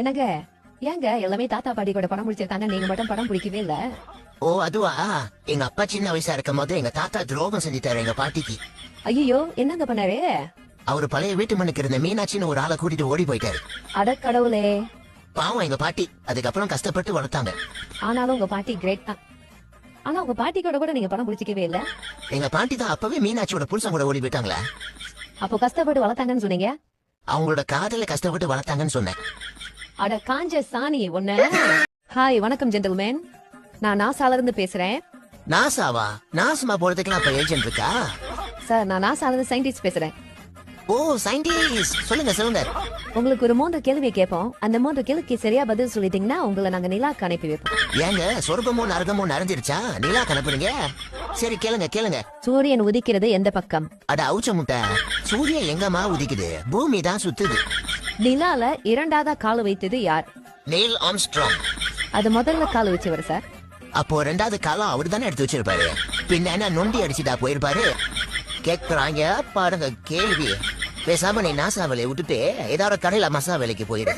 என்னங்க? ஏங்க எல்லாமே தாத்தா பாட்டி கூட படம் பிடிச்சிருக்காங்க நீங்க மட்டும் படம் பிடிக்கவே இல்ல. ஓ அதுவா? எங்க அப்பா சின்ன வயசா இருக்கும் போது எங்க தாத்தா துரோகம் செஞ்சுட்டாரு எங்க பாட்டிக்கு. ஐயோ என்னங்க பண்ணாரு? அவரு பழைய வீட்டு மண்ணுக்கு இருந்த மீனாட்சின்னு ஒரு ஆளை கூட்டிட்டு ஓடி போயிட்டாரு. அட கடவுளே. பாவம் எங்க பாட்டி. அதுக்கப்புறம் கஷ்டப்பட்டு வளர்த்தாங்க. ஆனாலும் உங்க பாட்டி கிரேட் தான். ஆனா உங்க பாட்டி கூட கூட நீங்க படம் பிடிச்சிக்கவே இல்ல. எங்க பாட்டி தான் அப்பவே மீனாட்சியோட புருஷன் கூட ஓடி போயிட்டாங்களே? அப்போ கஷ்டப்பட்டு வளர்த்தாங்கன்னு சொன்னீங்க? அவங்களோட காதல கஷ்டப்பட்டு வளர்த்தாங்கன்னு சொன்னேன். அட காஞ்ச சாணி ஒண்ணு ஹாய் வணக்கம் ஜென்டில்மேன் நான் நாசால இருந்து பேசுறேன். நாசாவா? நாசமா போறதுக்கெல்லாம் அப்ப ஏஜென்ட் இருக்கா? சார் நான் நாசால இருந்து சயின்டிஸ்ட் பேசுறேன். ஓ சயின்டிஸ்ட் சொல்லுங்க சொல்லுங்க. உங்களுக்கு ஒரு மூன்று கேள்வி கேட்போம். அந்த மூன்று கேள்விக்கு சரியா பதில் சொல்லிட்டீங்கன்னா உங்களை நாங்க நிலாக்கு அனுப்பி வைப்போம். ஏங்க சொர்க்கமோ நரகமோ நிறைஞ்சிருச்சா? நிலா கணப்புறீங்க சரி கேளுங்க கேளுங்க. சூரியன் உதிக்கிறது எந்த பக்கம்? அட அவுச்ச முட்டை. சூரியன் எங்கம்மா உதிக்குது? பூமி தான் சுத்துது. நிலால இரண்டாவதா கால் வைத்தது யார்? நெயில் ஆம்ஸ்ட்ராங் அது முதல்ல கால் வச்சவர் சார். அப்போ ரெண்டாவது காலம் அவர் தானே எடுத்து வச்சிருப்பாரு. பின்ன என்ன நொண்டி அடிச்சுட்டா போயிருப்பாரு? கேக்குறாங்க பாருங்க கேள்வி. பேசாம நீ நாசா வேலையை விட்டுட்டு ஏதாவது கடையில மசா வேலைக்கு போயிரு.